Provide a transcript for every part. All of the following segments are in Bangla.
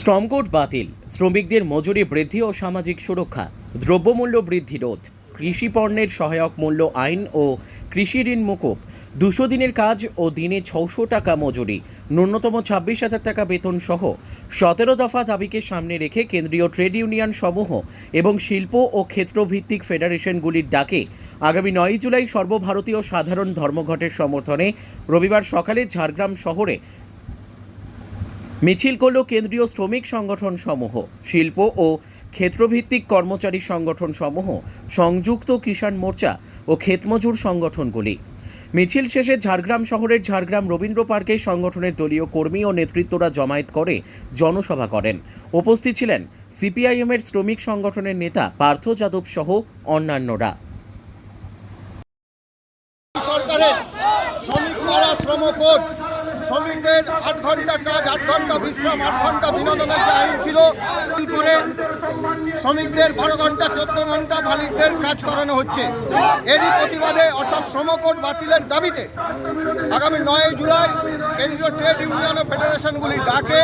শ্রমকোট বাতিল। শ্রমিকদের মজুরি বৃদ্ধি ও সামাজিক সুরক্ষা। দ্রব্যমূল্য বৃদ্ধি রোধ। কৃষি পণ্যের সহায়ক মূল্য আইন ও কৃষি ঋণ মুকুব। দুশো দিনের কাজ ও দিনে ছশো টাকা মজুরি। ন্যূনতম ছাব্বিশ হাজার টাকা বেতন সহ সতেরো দফা দাবিকে সামনে রেখে কেন্দ্রীয় ট্রেড ইউনিয়ন সমূহ এবং শিল্প ও ক্ষেত্রভিত্তিক ফেডারেশনগুলির ডাকে আগামী নয় জুলাই সর্বভারতীয় সাধারণ ধর্মঘটের সমর্থনে রবিবার সকালে ঝাড়গ্রাম শহরে মিছিল করল কেন্দ্রীয় শ্রমিক সংগঠন সমূহ শিল্প ও ক্ষেত্রভিত্তিক কর্মচারী সংগঠন সমূহ সংযুক্ত কিষাণ মোর্চা ও ক্ষেতমজুর সংগঠনগুলি। মিছিল শেষে ঝাড়গ্রাম শহরের ঝাড়গ্রাম রবীন্দ্র পার্কে সংগঠনের দলীয় কর্মী ও নেতৃত্বরা জমায়েত করে জনসভা করেন। উপস্থিত ছিলেন সিপিআইএমের শ্রমিক সংগঠনের নেতা পার্থ যাদব সহ অন্যান্যরা। সরকারের শ্রমিক মারা শ্রমকোট শ্রমিকদের আট ঘণ্টা কাজ, আট ঘণ্টা বিশ্রাম, আট ঘণ্টা বিনোদনের যে আইন ছিল করে শ্রমিকদের বারো ঘণ্টা, চোদ্দ ঘণ্টা মালিকদের কাজ করানো হচ্ছে? এরই প্রতিবাদে, অর্থাৎ শ্রমকোট বাতিলের দাবিতে আগামী নয় জুলাই কেন্দ্রীয় ট্রেড ইউনিয়ন ও ফেডারেশনগুলির ডাকে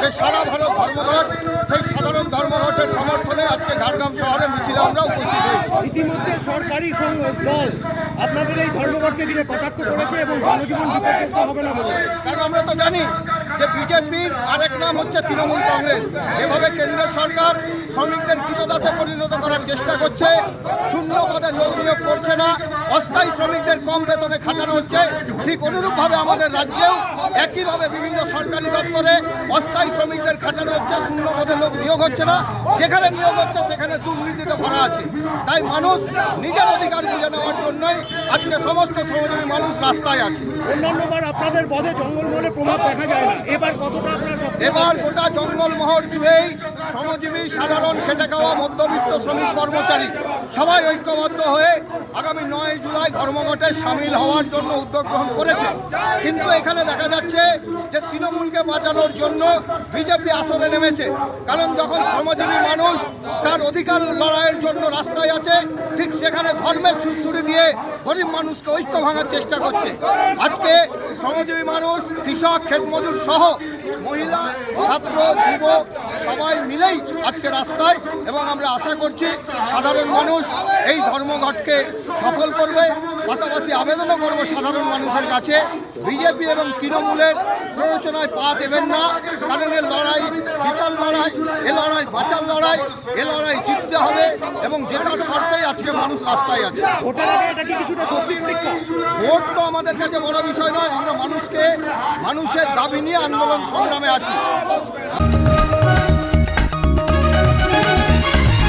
যে সারা ভারত ধর্মঘট, সেই সাধারণ ধর্মঘটের সমর্থনে আজকে ঝাড়গ্রাম শহরে মিছিলে আমরা উপস্থিত হয়েছি ইতিমধ্যে সরকারি সং- দল আপনাদের এই ধর্মঘটকে ঘিরে কটাক্ষ করেছে এবং জনজীবন বিপর্যস্ত হবে না বলে। কারণ আমরা তো জানি যে বিজেপির আরেক নাম হচ্ছে তৃণমূল কংগ্রেস। যেভাবে কেন্দ্র সরকার শ্রমিকদের কৃতদাসে পরিণত করার চেষ্টা করছে, শূন্য পদে লোক নিয়োগ করছে না, অস্থায়ী শ্রমিকদের কম বেতনে খাটানো হচ্ছে। ঠিক অনুরূপভাবে আমাদের রাজ্যেও একইভাবে বিভিন্ন সরকারি দপ্তরে অস্থায়ী শ্রমিকদের খাটানো হচ্ছে, শূন্য পদে লোক নিয়োগ হচ্ছে না। যেখানে নিয়োগ হচ্ছে, সেখানে দুর্নীতিতে ভরা আছে। তাই মানুষ নিজের অধিকার বুঝে নেওয়ার জন্যই আজকে সমস্ত শ্রমজীবী মানুষ রাস্তায় আছে। অন্যান্যবার আপনাদের পদে জঙ্গলমহলে প্রভাব দেখা যায় না। এবার গোটা জঙ্গলমহল জুড়েই শ্রমজীবী, সাধারণ, খেটে খাওয়া মধ্যবিত্ত শ্রমিক কর্মচারী সবাই ঐক্যবদ্ধ হয়ে আগামী নয় জুলাই ধর্মঘটে সামিল হওয়ার জন্য উদ্যোগ গ্রহণ করেছে। কিন্তু এখানে দেখা যাচ্ছে যে তৃণমূলকে বাঁচানোর জন্য বিজেপি আসরে নেমেছে। কারণ যখন শ্রমজীবী মানুষ তার অধিকার লড়াইয়ের জন্য রাস্তায় আছে ধর্মের সুড়সুড়ি দিয়ে গরিব মানুষকে ঐক্য ভাঙার চেষ্টা করছে। আজকে শ্রমজীবী মানুষ, কৃষক, ক্ষেতমজুর সহ মহিলা, ছাত্র, যুবক সবাই মিলেই আজকে রাস্তায় এবং আমরা আশা করছি সাধারণ মানুষ এই ধর্মঘটকে সফল করবে। পাশাপাশি আবেদনও করব সাধারণ মানুষের কাছে। বিজেপি এবং তৃণমূলের প্ররোচনায় পা দেবেন না, কারণ এ লড়াই জিতার লড়াই, এ লড়াই বাঁচার লড়াই, এ লড়াই জিততে হবে এবং জেতার স্বার্থেই আজকে মানুষ রাস্তায় আছে। ভোট তো আমাদের কাছে বড় বিষয় নয়, আমরা মানুষকে, মানুষের দাবি নিয়ে আন্দোলন সংগ্রামে আছি।